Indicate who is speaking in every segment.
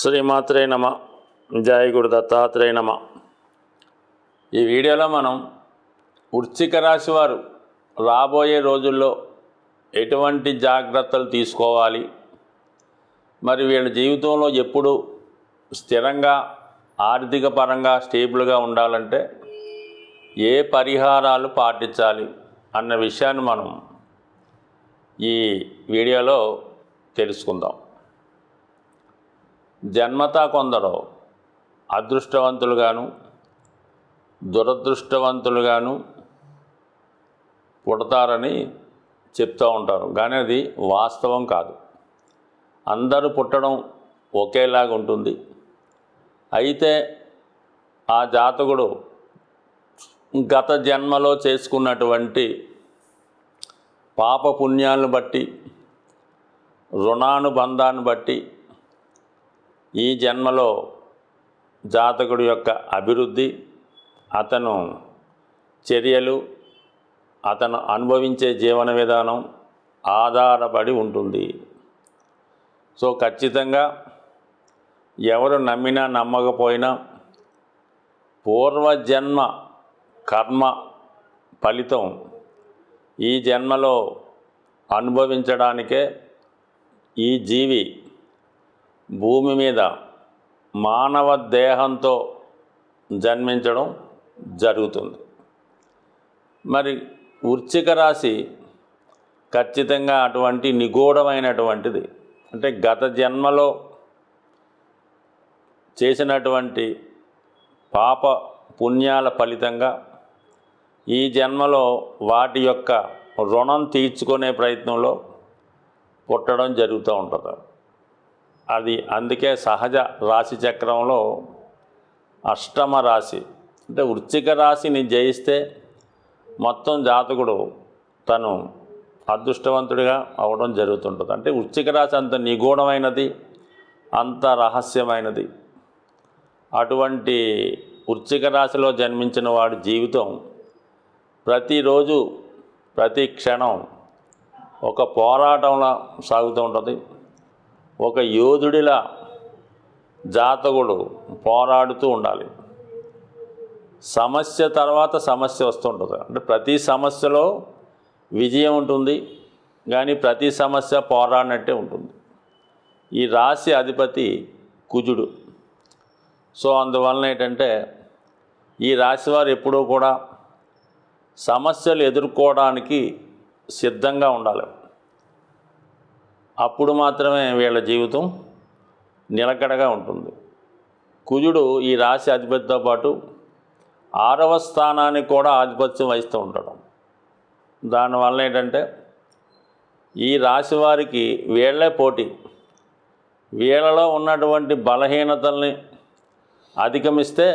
Speaker 1: శ్రీమాత్రే నమ. జయ గురు దత్తాత్రేయ నమ. ఈ వీడియోలో మనం వృశ్చిక రాశి వారు రాబోయే రోజుల్లో ఎటువంటి జాగ్రత్తలు తీసుకోవాలి? మరి వీళ్ళ జీవితంలో ఎప్పుడు స్థిరంగా ఆర్థిక పరంగా స్టేబుల్గా ఉండాలంటే ఏ పరిహారాలు పాటించాలి అన్న విషయాన్ని మనం ఈ వీడియోలో తెలుసుకుందాం. జన్మతా కొందరు అదృష్టవంతులుగాను దురదృష్టవంతులుగాను పుడతారని చెప్తూ ఉంటారు. కానీ అది వాస్తవం కాదు. అందరూ పుట్టడం ఒకేలాగా ఉంటుంది. అయితే ఆ జాతకుడు గత జన్మలో చేసుకున్నటువంటి పాపపుణ్యాలను బట్టి రుణానుబంధాన్ని బట్టి ఈ జన్మలో జాతకుడి యొక్క అభివృద్ధి అతను చర్యలు అతను అనుభవించే జీవన విధానం ఆధారపడి ఉంటుంది. సో ఖచ్చితంగా ఎవరు నమ్మినా నమ్మకపోయినా పూర్వజన్మ కర్మ ఫలితం ఈ జన్మలో అనుభవించడానికే ఈ జీవి భూమి మీద మానవ దేహంతో జన్మించడం జరుగుతుంది. మరి వృచ్చిక రాశి ఖచ్చితంగా అటువంటి నిగూఢమైనటువంటిది. అంటే గత జన్మలో చేసినటువంటి పాప పుణ్యాల ఫలితంగా ఈ జన్మలో వాటి యొక్క రుణం తీర్చుకునే ప్రయత్నంలో పుట్టడం జరుగుతూ ఉంటుంది. అది అందుకే సహజ రాశి చక్రంలో అష్టమ రాశి. అంటే వృశ్చిక రాశిని జయిస్తే మొత్తం జాతకుడు తను అదృష్టవంతుడిగా అవడం జరుగుతుంటుంది. అంటే వృశ్చిక రాశి అంత నిగూఢమైనది అంత రహస్యమైనది. అటువంటి వృశ్చిక రాశిలో జన్మించిన వాడి జీవితం ప్రతిరోజు ప్రతి క్షణం ఒక పోరాటంలా సాగుతూ ఉంటుంది. ఒక యోధుడిలా జాతకుడు పోరాడుతూ ఉండాలి. సమస్య తర్వాత సమస్య వస్తుంటుంది. అంటే ప్రతి సమస్యలో విజయం ఉంటుంది కానీ ప్రతి సమస్య పోరాడినట్టే ఉంటుంది. ఈ రాశి అధిపతి కుజుడు. సో అందువలన ఏంటంటే ఈ రాశి వారు ఎప్పుడూ కూడా సమస్యలు ఎదుర్కోవడానికి సిద్ధంగా ఉండాలి. అప్పుడు మాత్రమే వీళ్ళ జీవితం నిలకడగా ఉంటుంది. కుజుడు ఈ రాశి అధిపతితో పాటు ఆరవ స్థానానికి కూడా ఆధిపత్యం వహిస్తూ ఉంటాడు. దానివల్ల ఏంటంటే ఈ రాశి వారికి వీళ్ళే పోటీ. వీళ్ళలో ఉన్నటువంటి బలహీనతల్ని అధిగమిస్తే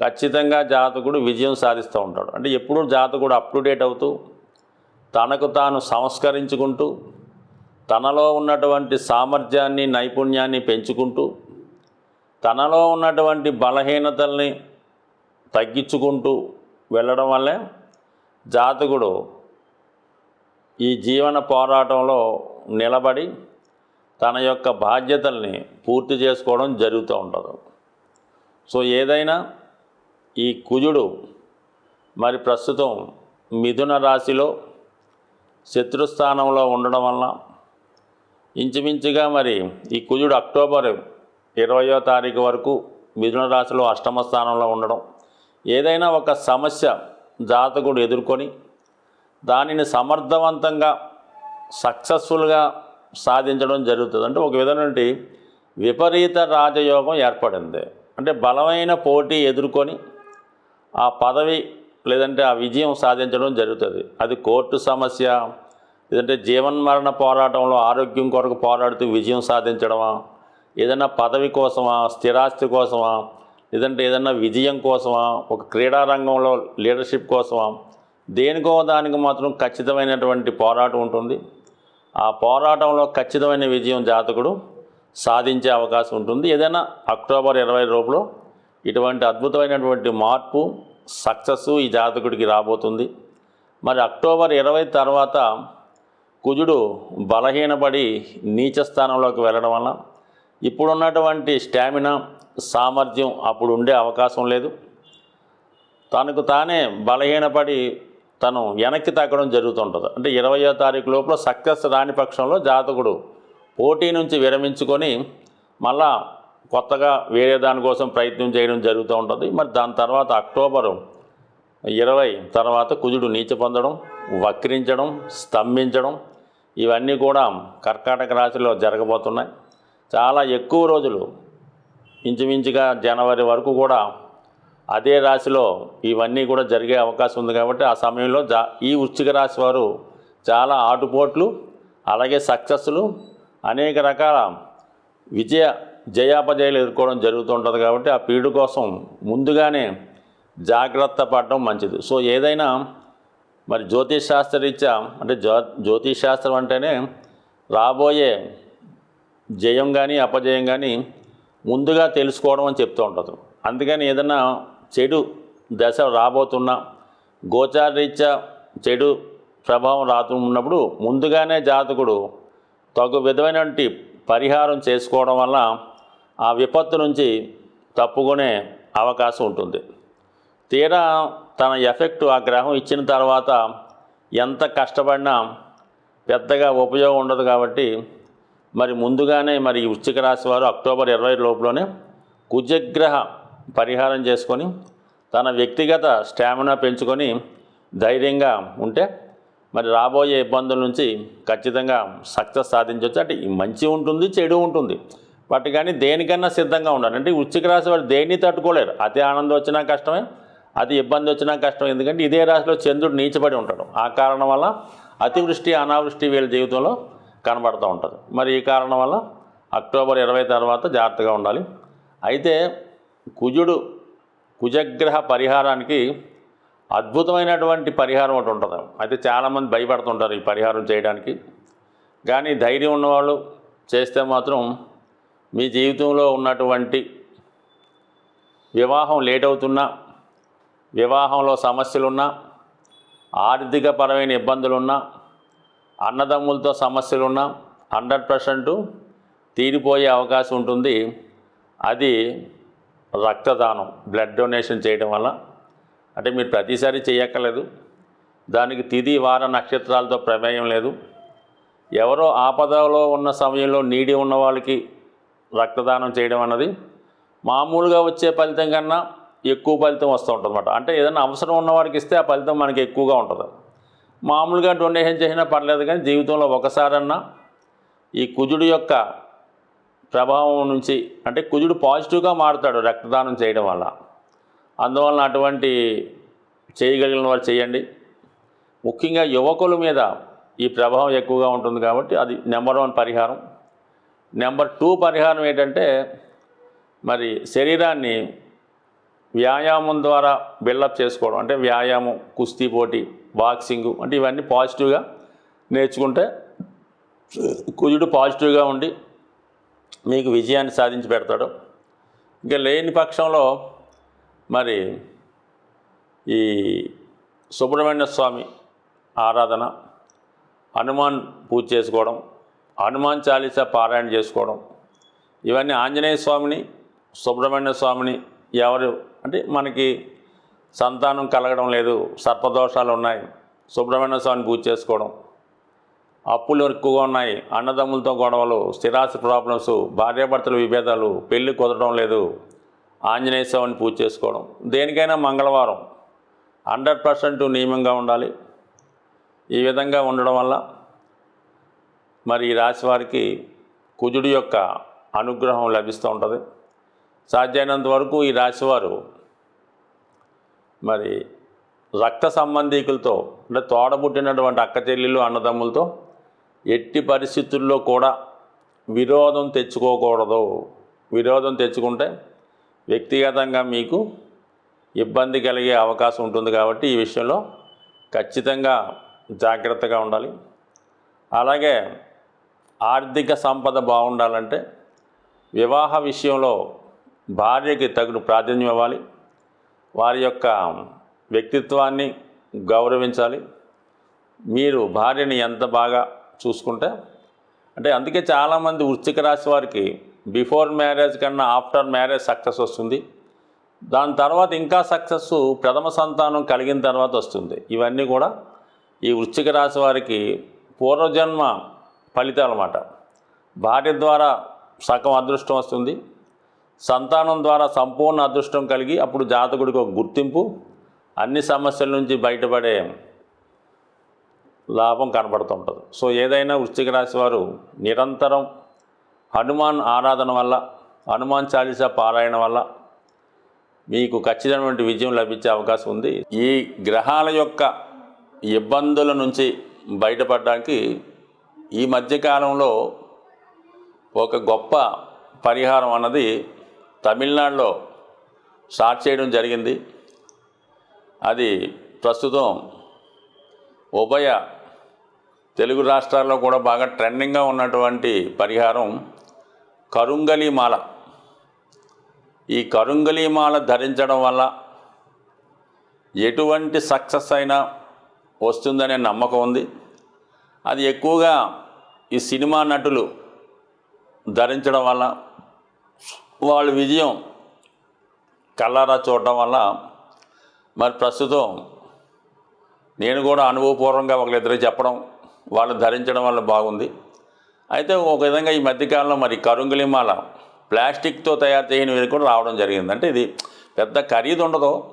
Speaker 1: ఖచ్చితంగా జాతకుడు విజయం సాధిస్తూ ఉంటాడు. అంటే ఎప్పుడూ జాతకుడు అప్ టు డేట్ అవుతూ తనకు తాను సంస్కరించుకుంటూ తనలో ఉన్నటువంటి సామర్థ్యాన్ని నైపుణ్యాన్ని పెంచుకుంటూ తనలో ఉన్నటువంటి బలహీనతల్ని తగ్గించుకుంటూ వెళ్ళడం వల్లే జాతకుడు ఈ జీవన పోరాటంలో నిలబడి తన యొక్క బాధ్యతల్ని పూర్తి చేసుకోవడం జరుగుతూ ఉంటుంది. సో ఏదైనా ఈ కుజుడు మరి ప్రస్తుతం మిథున రాశిలో శత్రుస్థానంలో ఉండడం వల్ల ఇంచుమించుగా మరి ఈ కుజుడు అక్టోబర్ ఇరవయో తారీఖు వరకు మిథున రాశిలో అష్టమ స్థానంలో ఉండడం ఏదైనా ఒక సమస్య జాతకుడు ఎదుర్కొని దానిని సమర్థవంతంగా సక్సెస్ఫుల్గా సాధించడం జరుగుతుంది. అంటే ఒక విధమైన విపరీత రాజయోగం ఏర్పడింది. అంటే బలమైన పోటీ ఎదుర్కొని ఆ పదవి లేదంటే ఆ విజయం సాధించడం జరుగుతుంది. అది కోర్టు సమస్య లేదంటే జీవన్మరణ పోరాటంలో ఆరోగ్యం కొరకు పోరాడుతూ విజయం సాధించడమా? ఏదైనా పదవి కోసమా? స్థిరాస్తి కోసమా? లేదంటే ఏదైనా విజయం కోసమా? ఒక క్రీడా రంగంలో లీడర్షిప్ కోసమా? దేనికో దానికి మాత్రం ఖచ్చితమైనటువంటి పోరాటం ఉంటుంది. ఆ పోరాటంలో ఖచ్చితమైన విజయం జాతకుడు సాధించే అవకాశం ఉంటుంది. ఏదైనా అక్టోబర్ ఇరవై రూపులో ఇటువంటి అద్భుతమైనటువంటి మార్పు సక్సెస్ ఈ జాతకుడికి రాబోతుంది. మరి అక్టోబర్ ఇరవై తర్వాత కుజుడు బలహీనపడి నీచ స్థానంలోకి వెళ్ళడం వల్ల ఇప్పుడున్నటువంటి స్టామినా సామర్థ్యం అప్పుడు ఉండే అవకాశం లేదు. తనకు తానే బలహీనపడి తను వెనక్కి తగ్గడం జరుగుతుంటుంది. అంటే ఇరవయో తారీఖు లోపల సక్సెస్ రాని పక్షంలో జాతకుడు పోటీ నుంచి విరమించుకొని మళ్ళా కొత్తగా వేరే దానికోసం ప్రయత్నం చేయడం జరుగుతూ ఉంటుంది. మరి దాని తర్వాత అక్టోబరు ఇరవై తర్వాత కుజుడు నీచ పొందడం వక్రించడం స్తంభించడం ఇవన్నీ కూడా కర్కాటక రాశిలో జరగబోతున్నాయి. చాలా ఎక్కువ రోజులు ఇంచుమించుగా జనవరి వరకు కూడా అదే రాశిలో ఇవన్నీ కూడా జరిగే అవకాశం ఉంది కాబట్టి ఆ సమయంలో జా ఈ వృశ్చిక రాశి వారు చాలా ఆటుపోట్లు అలాగే సక్సెస్లు అనేక రకాల విజయ జయాపజయాలు ఎదుర్కోవడం జరుగుతుంటుంది కాబట్టి ఆ పీడు కోసం ముందుగానే జాగ్రత్త పడడం మంచిది. సో ఏదైనా మరి జ్యోతిష్ శాస్త్రరీత్యా అంటే జ్యో జ్యోతిష్ శాస్త్రం అంటేనే రాబోయే జయం కానీ అపజయం కానీ ముందుగా తెలుసుకోవడం అని చెప్తూ ఉంటుంది. అందుకని ఏదైనా చెడు దశ రాబోతున్నా గోచారరీత్యా చెడు ప్రభావం రాతున్నప్పుడు ముందుగానే జాతకుడు తగు విధమైనటువంటి పరిహారం చేసుకోవడం వల్ల ఆ విపత్తు నుంచి తప్పుకునే అవకాశం ఉంటుంది. తీరా తన ఎఫెక్ట్ ఆ గ్రహం ఇచ్చిన తర్వాత ఎంత కష్టపడినా పెద్దగా ఉపయోగం ఉండదు కాబట్టి మరి ముందుగానే మరి వృశ్చిక రాశి వారు అక్టోబర్ ఇరవై లోపులోనే కుజగ్రహ పరిహారం చేసుకొని తన వ్యక్తిగత స్టామినా పెంచుకొని ధైర్యంగా ఉంటే మరి రాబోయే ఇబ్బందుల నుంచి ఖచ్చితంగా సక్సెస్ సాధించవచ్చు. అంటే మంచి ఉంటుంది చెడు ఉంటుంది. బట్ కానీ దేనికన్నా సిద్ధంగా ఉండాలి. అంటే వృశ్చిక రాశి వారు దేన్ని తట్టుకోలేరు. అతి ఆనందం వచ్చినా కష్టమే. అది ఇబ్బంది వచ్చినా కష్టం ఎందుకంటే ఇదే రాశిలో చంద్రుడు నీచబడి ఉంటాడు. ఆ కారణం వల్ల అతివృష్టి అనావృష్టి వీళ్ళ జీవితంలో కనబడుతూ ఉంటుంది. మరి ఈ కారణం వల్ల అక్టోబర్ ఇరవై తర్వాత జాగ్రత్తగా ఉండాలి. అయితే కుజుడు కుజగ్రహ పరిహారానికి అద్భుతమైనటువంటి పరిహారం ఒకటి ఉంటుంది. అయితే చాలామంది భయపడుతుంటారు ఈ పరిహారం చేయడానికి. కానీ ధైర్యం ఉన్నవాళ్ళు చేస్తే మాత్రం మీ జీవితంలో ఉన్నటువంటి వివాహం లేట్ అవుతున్నా వివాహంలో సమస్యలున్నా ఆర్థికపరమైన ఇబ్బందులున్నా అన్నదమ్ములతో సమస్యలున్నా హండ్రెడ్ పర్సెంట్ తీరిపోయే అవకాశం ఉంటుంది. అది రక్తదానం బ్లడ్ డొనేషన్ చేయడం వల్ల. అంటే మీరు ప్రతిసారి చేయక్కర్లేదు. దానికి తిది వార నక్షత్రాలతో ప్రమేయం లేదు. ఎవరో ఆపదలో ఉన్న సమయంలో నీడి ఉన్న వాళ్ళకి రక్తదానం చేయడం అన్నది. మామూలుగా వచ్చే ఫలితం కన్నా ఎక్కువ ఫలితం వస్తూ ఉంటుంది అనమాట అంటే ఏదైనా అవసరం ఉన్నవాడికి ఇస్తే ఆ ఫలితం మనకి ఎక్కువగా ఉంటుంది. మామూలుగా డొనేషన్ చేసినా పర్లేదు కానీ జీవితంలో ఒకసారన్నా ఈ కుజుడు యొక్క ప్రభావం నుంచి అంటే కుజుడు పాజిటివ్గా మారుతాడు రక్తదానం చేయడం వల్ల. అందువలన అటువంటి చేయగలిగిన వారు చేయండి. ముఖ్యంగా యువకుల మీద ఈ ప్రభావం ఎక్కువగా ఉంటుంది కాబట్టి అది నెంబర్ వన్ పరిహారం. నెంబర్ టూ పరిహారం ఏంటంటే మరి శరీరాన్ని వ్యాయామం ద్వారా బిల్డప్ చేసుకోవడం అంటే వ్యాయామం కుస్తీ పోటీ బాక్సింగ్ అంటే ఇవన్నీ పాజిటివ్గా నేర్చుకుంటే కుజుడు పాజిటివ్గా ఉండి మీకు విజయాన్ని సాధించి పెడతాడు. ఇంకా లేని పక్షంలో మరి ఈ సుబ్రహ్మణ్య స్వామి ఆరాధన హనుమాన్ పూజ చేసుకోవడం హనుమాన్ చాలీసా పారాయణ చేసుకోవడం ఇవన్నీ ఆంజనేయ స్వామిని సుబ్రహ్మణ్య స్వామిని ఎవరు? అంటే మనకి సంతానం కలగడం లేదు సర్పదోషాలు ఉన్నాయి సుబ్రహ్మణ్య స్వామిని పూజ చేసుకోవడం. అప్పులు ఎక్కువగా ఉన్నాయి అన్నదమ్ములతో గొడవలు స్థిరాస్తి ప్రాబ్లమ్స్ భార్యాభర్తల విభేదాలు పెళ్ళి కుదరడం లేదు ఆంజనేయ స్వామిని పూజ చేసుకోవడం. దేనికైనా మంగళవారం. హండ్రెడ్ పర్సెంట్ నియమంగా ఉండాలి. ఈ విధంగా ఉండడం వల్ల మరి ఈ రాశి వారికి కుజుడి యొక్క అనుగ్రహం లభిస్తూ ఉంటుంది. సాధ్యమైనంత వరకు ఈ రాశివారు మరి రక్త సంబంధీకులతో అంటే తోడబుట్టినటువంటి అక్క చెల్లెలు అన్నదమ్ములతో ఎట్టి పరిస్థితుల్లో కూడా విరోధం తెచ్చుకోకూడదు. విరోధం తెచ్చుకుంటే వ్యక్తిగతంగా మీకు ఇబ్బంది కలిగే అవకాశం ఉంటుంది కాబట్టి ఈ విషయంలో ఖచ్చితంగా జాగ్రత్తగా ఉండాలి. అలాగే ఆర్థిక సంపద బాగుండాలంటే వివాహ విషయంలో భార్యకి తగిన ప్రాధాన్యం ఇవ్వాలి. వారి యొక్క వ్యక్తిత్వాన్ని గౌరవించాలి. మీరు భార్యని ఎంత బాగా చూసుకుంటే అంటే అందుకే చాలామంది వృశ్చిక రాశి వారికి బిఫోర్ మ్యారేజ్ కన్నా ఆఫ్టర్ మ్యారేజ్ సక్సెస్ వస్తుంది. దాని తర్వాత ఇంకా సక్సెస్ ప్రథమ సంతానం కలిగిన తర్వాత వస్తుంది. ఇవన్నీ కూడా ఈ వృశ్చిక రాశి వారికి పూర్వజన్మ ఫలితాలు అన్నమాట భార్య ద్వారా సగం అదృష్టం వస్తుంది. సంతానం ద్వారా సంపూర్ణ అదృష్టం కలిగి అప్పుడు జాతకుడికి ఒక గుర్తింపు అన్ని సమస్యల నుంచి బయటపడే లాభం కనబడుతుంటుంది సో ఏదైనా వృశ్చిక రాశి వారు నిరంతరం హనుమాన్ ఆరాధన వల్ల హనుమాన్ చాలీసా పారాయణ వల్ల మీకు ఖచ్చితమైనటువంటి విజయం లభించే అవకాశం ఉంది. ఈ గ్రహాల యొక్క ఇబ్బందుల నుంచి బయటపడడానికి ఈ మధ్యకాలంలో ఒక గొప్ప పరిహారం అన్నది తమిళనాడులో స్టార్ట్ చేయడం జరిగింది. అది ప్రస్తుతం ఉభయ తెలుగు రాష్ట్రాల్లో కూడా బాగా ట్రెండింగ్గా ఉన్నటువంటి పరిహారం కరుంగలి మాల. ఈ కరుంగలి మాల ధరించడం వల్ల ఎటువంటి సక్సెస్ అయినా వస్తుందనే నమ్మకం ఉంది. అది ఎక్కువగా ఈ సినిమా నటులు ధరించడం వల్ల వాళ్ళ విజయం కళ్ళారా చూడటం వల్ల మరి ప్రస్తుతం నేను కూడా అనుభవపూర్వకంగా ఒకరిద్దరు చెప్పడం వాళ్ళు ధరించడం వల్ల బాగుంది. అయితే ఒక విధంగా ఈ మధ్యకాలంలో మరి కరుంగులిమాల ప్లాస్టిక్తో తయారు చేయనివి కూడా రావడం జరిగింది. అంటే ఇది పెద్ద ఖరీదు ఉండదు.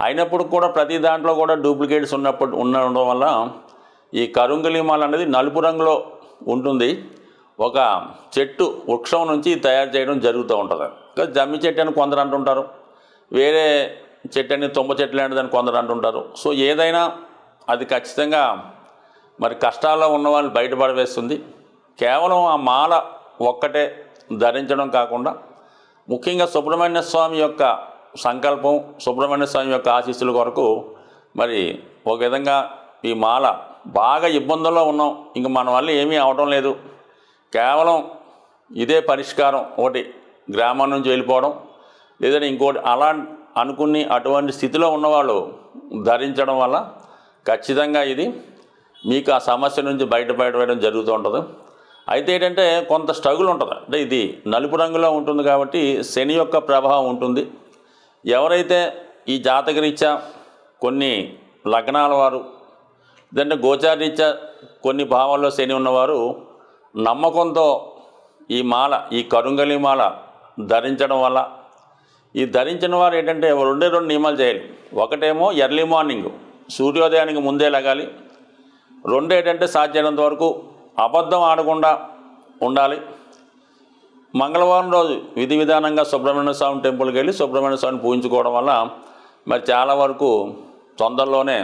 Speaker 1: అయినప్పుడు కూడా ప్రతి దాంట్లో కూడా డూప్లికేట్స్ ఉన్నప్పుడు ఉండడం వల్ల ఈ కరుంగులిమాల అనేది నలుపు రంగులో ఉంటుంది. ఒక చెట్టు వృక్షం నుంచి తయారు చేయడం జరుగుతూ ఉంటుంది. ఇంకా జమ్మి చెట్టు అని కొందరు అంటుంటారు. వేరే చెట్టు అని తుమ్మ చెట్టు లాంటిదని కొందరు అంటుంటారు. సో ఏదైనా అది ఖచ్చితంగా మరి కష్టాల్లో ఉన్న వాళ్ళు బయటపడవేస్తుంది. కేవలం ఆ మాల ఒక్కటే ధరించడం కాకుండా ముఖ్యంగా సుబ్రహ్మణ్య స్వామి యొక్క సంకల్పం సుబ్రహ్మణ్య స్వామి యొక్క ఆశీస్సుల కొరకు మరి ఒక విధంగా ఈ మాల బాగా ఇబ్బందుల్లో ఉన్నాం. ఇంక మన వల్ల ఏమీ అవడం లేదు. కేవలం ఇదే పరిష్కారం. ఒకటి గ్రామం నుంచి వెళ్ళిపోవడం. లేదంటే ఇంకోటి అలా అనుకుని అటువంటి స్థితిలో ఉన్నవాళ్ళు ధరించడం వల్ల ఖచ్చితంగా ఇది మీకు ఆ సమస్య నుంచి బయటపడవేయడం జరుగుతూ ఉంటుంది. అయితే ఏంటంటే కొంత స్ట్రగుల్ ఉంటుంది. అంటే ఇది నలుపు రంగులో ఉంటుంది కాబట్టి శని యొక్క ప్రభావం ఉంటుంది. ఎవరైతే ఈ జాతకరీత్యా కొన్ని లగ్నాల వారు లేదంటే గోచారీత్యా కొన్ని భావాల్లో శని ఉన్నవారు నమ్మకంతో ఈ మాల ఈ కరుంగలి మాల ధరించడం వల్ల ఈ ధరించిన వారు ఏంటంటే రెండే రెండు నియమాలు చేయాలి. ఒకటేమో ఎర్లీ మార్నింగ్ సూర్యోదయానికి ముందే లగాలి. రెండు ఏంటంటే సాధ్యమైనంత వరకు అబద్ధం ఆడకుండా ఉండాలి. మంగళవారం రోజు విధి విధానంగా సుబ్రహ్మణ్య స్వామి టెంపుల్కి వెళ్ళి సుబ్రహ్మణ్య స్వామిని పూజించుకోవడం వల్ల మరి చాలా వరకు తొందరలోనే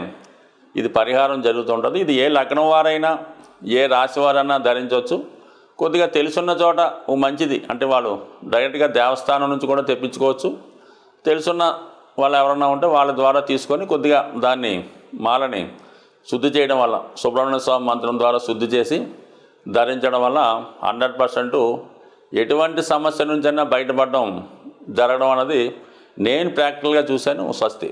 Speaker 1: ఇది పరిహారం జరుగుతుంటుంది. ఇది ఏ లగ్నం వారైనా ఏ రాశి వారన్నా ధరించవచ్చు. కొద్దిగా తెలుసున్న చోట మంచిది. అంటే వాళ్ళు డైరెక్ట్గా దేవస్థానం నుంచి కూడా తెప్పించుకోవచ్చు. తెలుసున్న వాళ్ళు ఎవరన్నా ఉంటే వాళ్ళ ద్వారా తీసుకొని కొద్దిగా దాన్ని మాలని శుద్ధి చేయడం వల్ల సుబ్రహ్మణ్య స్వామి మంత్రం ద్వారా శుద్ధి చేసి ధరించడం వల్ల హండ్రెడ్ పర్సెంట్ ఎటువంటి సమస్య నుంచైనా బయటపడడం జరగడం అన్నది నేను ప్రాక్టికల్గా చూశాను. స్వస్తి.